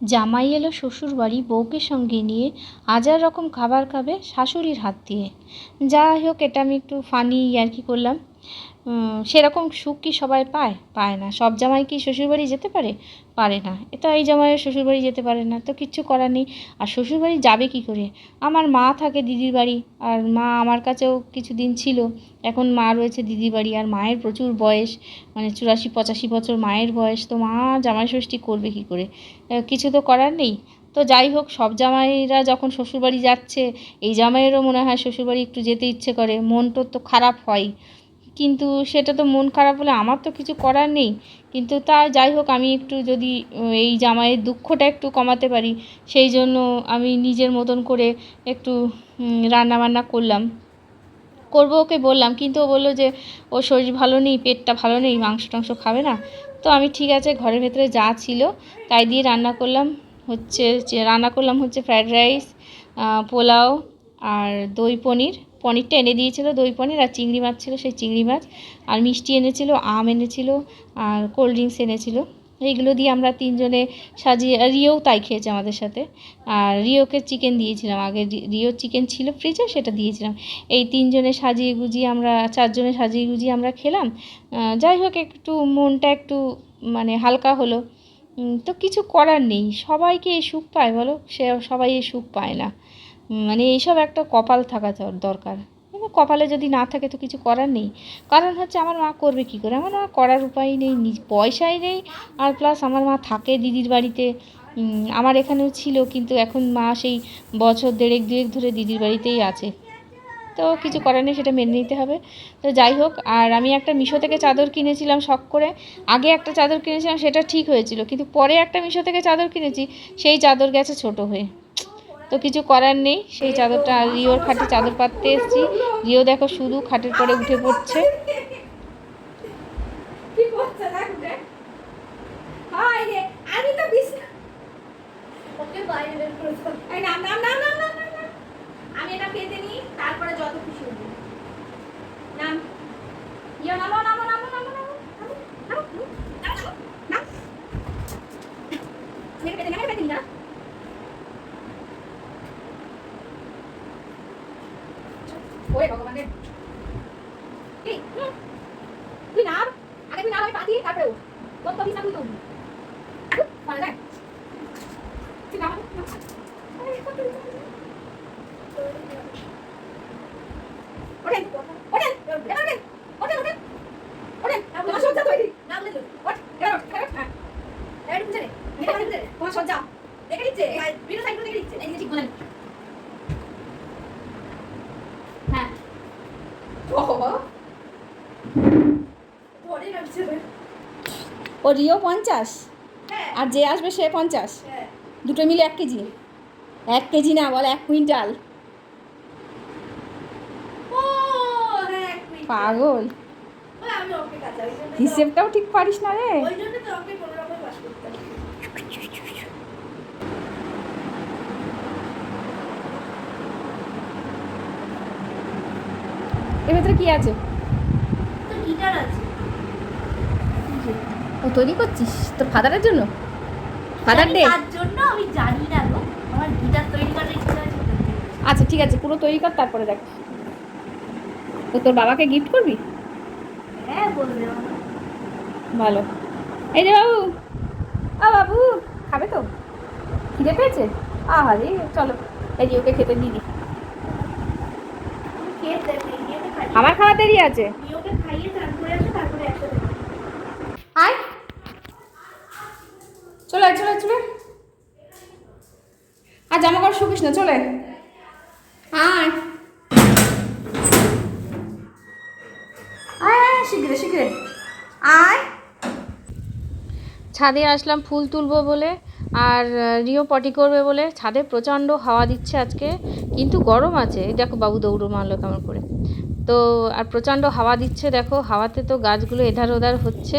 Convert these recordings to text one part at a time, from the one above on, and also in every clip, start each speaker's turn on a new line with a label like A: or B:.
A: জামাই এলো শ্বশুর বাড়ি বউকে সঙ্গে নিয়ে হাজার রকম খাবার খাবে শাশুড়ির হাত দিয়ে। যাই হোক, এটা আমি একটু ফানি আর কি করলাম। সেরকম সুখ কি সবাই পায়? পায় না। সব জামাই কি শ্বশুরবাড়ি যেতে পারে? পারে না। এটা এই জামাইয়ের শ্বশুরবাড়ি যেতে পারে না। তো কিচ্ছু করার নেই। আর শ্বশুরবাড়ি যাবে কি করে? আমার মা থাকে দিদির বাড়ি। আর মা আমার কাছেও কিছুদিন ছিল। এখন মা রয়েছে দিদির বাড়ি। আর মায়ের প্রচুর বয়স। মানে চুরাশি, পঁচাশি বছর মায়ের বয়স। তো মা জামাই ষষ্ঠী করবে কি করে? কিছু তো করার নেই। তো যাই হোক, সব জামাইরা যখন শ্বশুরবাড়ি যাচ্ছে, এই জামাইয়েরও মনে হয় শ্বশুরবাড়ি একটু যেতে ইচ্ছে করে। মনটা তো খারাপ হয়। কিন্তু সেটা তো মন খারাপ হলে আমার তো কিছু করার নেই। কিন্তু তা যাই হোক, আমি একটু যদি এই জামাইয়ের দুঃখটা একটু কমাতে পারি, সেই জন্য আমি নিজের মতন করে একটু রান্নাবান্না করলাম। করব ওকে বললাম, কিন্তু ও বলল যে ওর শরীর ভালো নেই, পেটটা ভালো নেই, মাংস টাংস খাবে না? তো আমি ঠিক আছে, ঘরের ভেতরে যা ছিল তাই দিয়ে রান্না করলাম। হচ্ছে রান্না করলাম হচ্ছে ফ্রায়েড রাইস পোলাও আর দই পনির। পনিরটা এনে দিয়েছিল, দই পনির আর চিংড়ি মাছ ছিল, সেই চিংড়ি মাছ। আর মিষ্টি এনেছিল, আম এনেছিল, আর কোল্ড ড্রিঙ্কস এনেছিল। এইগুলো দিয়ে আমরা তিনজনে সাজিয়ে রিও তাই খেয়েছে আমাদের সাথে। আর রিওকে চিকেন দিয়েছিলাম আগে। রি- রিওর চিকেন ছিল ফ্রিজে, সেটা দিয়েছিলাম। এই তিনজনে সাজিয়ে গুজিয়ে আমরা, চারজনে সাজিয়ে গুজিয়ে আমরা খেলাম। যাই হোক, একটু মনটা একটু মানে হালকা হলো। তো কিছু করার নেই। সবাইকে এই সুখ পায় বলো? সে, সবাই এই সুখ পায় না। মানে এইসব একটা কপাল থাকা দর- দরকার। কপালে যদি না থাকে তো কিছু করার নেই। কারণ হচ্ছে আমার মা করবে কী করে? আমার মা করার উপায় নেই পয়সাই নেই। আর প্লাস আমার মা থাকে দিদির বাড়িতে। আমার এখানেও ছিল কিন্তু এখন মা সেই বছর দেড়েক, দুয়েক ধরে দিদির বাড়িতেই আছে। তো কিছু করার নেই, সেটা মেনে নিতে হবে। তো যাই হোক, আর আমি একটা মিশো থেকে চাদর কিনেছিলাম শখ করে। আগে একটা চাদর কিনেছিলাম, সেটা ঠিক হয়েছিল। কিন্তু পরে একটা মিশো থেকে চাদর কিনেছি, সেই চাদর গেছে ছোট হয়ে। তো কিছু করার নেই সেই চাদরটা আর রিওর খাটে চাদর পাততে এসেছি রিও দেখো শুধু খাটের পরে উঠে পড়ছে
B: আমি তো বিছনা ওকে বাইরে বের করে দাও। এই না না না না না না না। আমি এটা পেতে নিই তারপরে যত খুশি হবি নাম ইয়া নামো নামো নামো নামো নামো নামো নামো নামো নামো নাম নাম নাম মানে নাম Boy, bago man din. Okay. Hmm. Winar. Agad winar kami pati. Tapre o. Huwag pa bisa tulog. Wala na. Sinaman. Ay, patuloy.
C: ও রিও পঞ্চাশ?
B: হ্যাঁ।
C: আর যে আসবে সে পঞ্চাশ?
B: হ্যাঁ।
C: দুটো মিলে এক কেজি? এক কেজি না বল এক কুইন্টাল।
B: হ্যাঁ
C: পাগল। হিসেবটাও ঠিক পারিস না রে
B: ওই জন্য তো ওকে কোনো রকম বাস করতে হবে।
C: এর ভেতরে কি আছে?
B: গিটার আছে।
C: ও তৈরি করছিস? তোর ফাদারের জন্য? ফাদার ডে
B: তার জন্য আমি জানি না গো। আমার গিটার তৈরি করার ইচ্ছা আছে
C: আচ্ছা ঠিক আছে পুরো তৈরি কর তারপরে দেখ। তো তোর বাবাকে গিফট করবি?
B: হ্যাঁ বলবে
C: ভালো। এই রে বাবু আ বাবু খাবে তো? খিদে পেয়েছে? আহারে চলো এই যে ওকে খেতে দিদি
B: তুমি খেয়ে দেখ ইয়েতে খাই
C: আমার খাওয়া দেরি আছে। আয়। চলে আয়, চলে চলে আর জামা কাপড় শুকিস না চলে আয়। আয়। আয়
A: ছাদে আসলাম ফুল তুলবো বলে আর রিও পটি করবে বলে। ছাদে প্রচণ্ড হাওয়া দিচ্ছে আজকে কিন্তু গরম আছে। দেখো বাবু দৌড়ো মারলো কেমন করে। তো আর প্রচণ্ড হাওয়া দিচ্ছে, দেখো। হাওয়াতে তো গাছগুলো এধার ওধার হচ্ছে।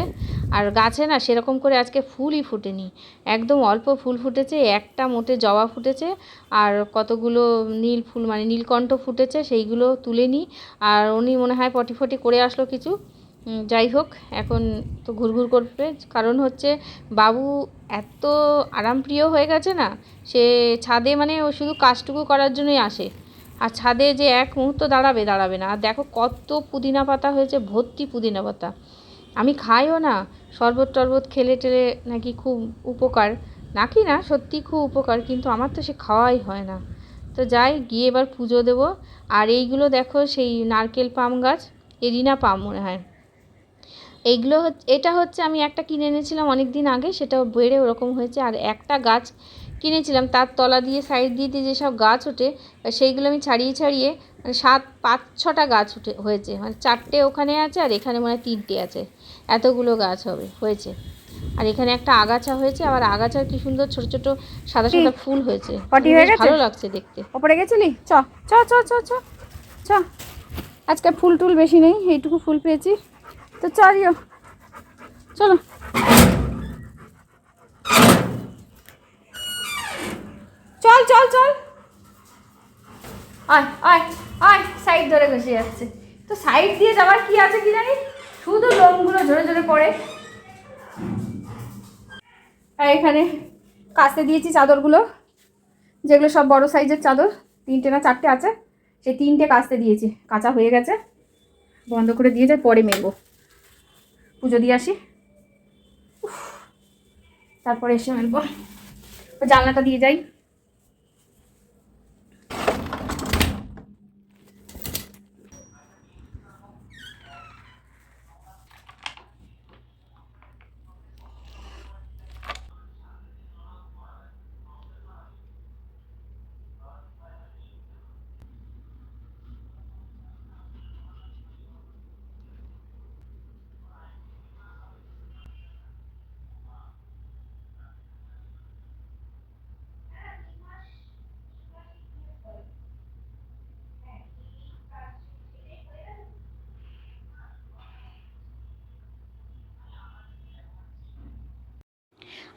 A: আর গাছে না সেরকম করে আজকে ফুলই ফুটেনি। একদম অল্প ফুল ফুটেছে, একটা মোটে জবা ফুটেছে, আর কতগুলো নীল ফুল মানে নীলকণ্ঠ ফুটেছে, সেইগুলো তুলে নিই আর উনি মনে হয় পটি ফটি করে আসলো কিছু। যাই হোক, এখন তো ঘুরঘুর করবে। কারণ হচ্ছে বাবু এত আরামপ্রিয় হয়ে গেছে না, সে ছাদে মানে ও শুধু কাজটুকু করার জন্যই আসে। আর ছাদে যে এক মুহূর্ত দাঁড়াবে দাঁড়াবে না। আর দেখো কত পুদিনা পাতা হয়েছে, ভর্তি পুদিনা পাতা। আমি খাইও না, শরবত টরবত খেলে টেলে নাকি খুব উপকার। নাকি না, সত্যি খুব উপকার, কিন্তু আমার তো সে খাওয়াই হয় না। তো যাই, গিয়ে এবার পুজো দেবো। আর এইগুলো দেখো, সেই নারকেল পাম গাছ, এরিনা পাম মনে হয়। এইগুলো এটা হচ্ছে আমি একটা কিনে এনেছিলাম অনেক দিন আগে সেটা বেড়ে ওরকম হয়েছে। আর একটা গাছ কিনেছিলাম তার তলা দিয়ে সাইড দিয়ে দিয়ে যেসব গাছ ওঠে সেইগুলো আমি ছাড়িয়ে ছাড়িয়ে মানে সাত পাঁচ ছটা গাছ উঠে হয়েছে। মানে চারটে ওখানে আছে আর এখানে মনে তিনটে আছে। এতগুলো গাছ হবে হয়েছে। আর এখানে একটা আগাছা হয়েছে আবার আগাছার কি সুন্দর ছোট ছোট সাদা সাদা ফুল হয়েছে।
C: হয়ে?
A: ভালো লাগছে দেখতে।
C: ওপরে গেছিলি? চ চ চ চ চ চ। আজকে ফুল টুল বেশি নেই এইটুকু ফুল পেয়েছি। তো চলিও চলো চল। আয় আয় আয় সাইড ধরে ঘষে যাচ্ছে। তো সাইড দিয়ে যাওয়ার কি আছে কি জানি শুধু লোমগুলো ঝরে ঝরে পড়ে। আর এখানে কাচতে দিয়েছি চাদরগুলো, যেগুলো সব বড় সাইজের চাদর, তিনটে না চারটে আছে, সেই তিনটে কাচতে দিয়েছি। কাঁচা হয়ে গেছে, বন্ধ করে দিয়ে যায়, পরে মেলবো। পুজো দিয়ে আসি। তারপরে এসে মেলবো। জানলাটা দিয়ে যাই।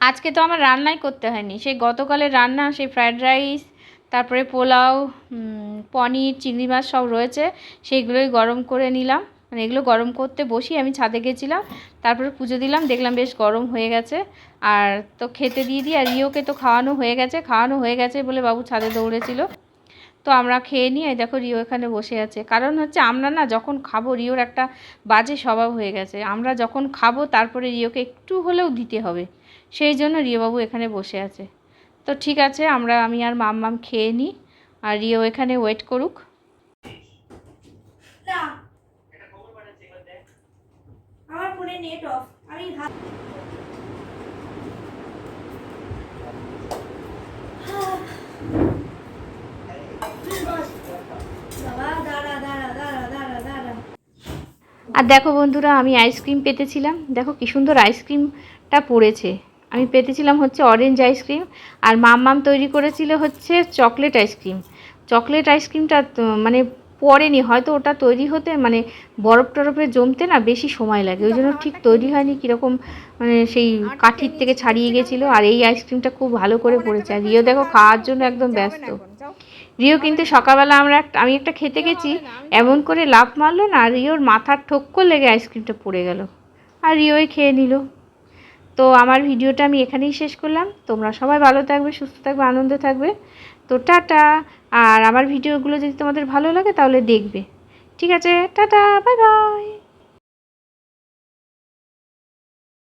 A: আজকে তো আমার রান্নাই করতে হয়নি। সেই গতকালের রান্না, সেই ফ্রায়েড রাইস তারপরে পোলাও পনির, চিংড়ি মাছ সব রয়েছে, সেইগুলোই গরম করে নিলাম। মানে এগুলো গরম করতে বসি আমি ছাদে গেছিলাম, তারপরে পুজো দিলাম, দেখলাম বেশ গরম হয়ে গেছে। আর তো খেতে দিয়ে দিই আর রিওকে তো খাওয়ানো হয়ে গেছে, খাওয়ানো হয়ে গেছে বলে বাবু ছাদে দৌড়েছিল। তো আমরা খেয়ে নিই এই দেখো রিও এখানে বসে আছে। কারণ হচ্ছে আমরা না যখন খাব, রিওর একটা বাজে স্বভাব হয়ে গেছে। আমরা যখন খাব, তারপরে রিওকে একটু হলেও দিতে হবে। সেই জন্য রিওবাবু এখানে বসে আছে। তো ঠিক আছে আমরা আমি আর মাম মাম খেয়ে নিই আর রিও এখানে ওয়েট করুক।
B: আমার ফোনে নেট অফ আমি
A: আর দেখো বন্ধুরা আমি আইসক্রিম পেতেছিলাম। দেখো কি সুন্দর আইসক্রিমটা পড়েছে। আমি পেতেছিলাম হচ্ছে অরেঞ্জ আইসক্রিম আর মাম্মাম তৈরি করেছিল হচ্ছে চকলেট আইসক্রিম চকলেট আইসক্রিমটা মানে পরেনি হয়তো ওটা তৈরি হতে মানে বরফ টরফে জমতে না বেশি সময় লাগে, ওই জন্য ঠিক তৈরি হয়নি, কীরকম মানে সেই কাঠির থেকে ছাড়িয়ে গেছিল, আর এই আইসক্রিমটা খুব ভালো করে পড়েছে। আর রিও দেখো খাওয়ার জন্য একদম ব্যস্ত। রিও কিন্তু সকালবেলা আমরা আমি একটা খেতে গেছি, এমন করে লাফ মারলো না রিওর মাথার ঠক্কর লেগে আইসক্রিমটা পড়ে গেল। আর রিওই খেয়ে নিল। তো আমার ভিডিওটা আমি এখানেই শেষ করলাম। তোমরা সবাই ভালো থাকবে, সুস্থ থাকবে, আনন্দে থাকবে। তো টাটা। আর আমার ভিডিওগুলো যদি তোমাদের ভালো লাগে তাহলে দেখবে। ঠিক আছে, টাটা, বাই বাই।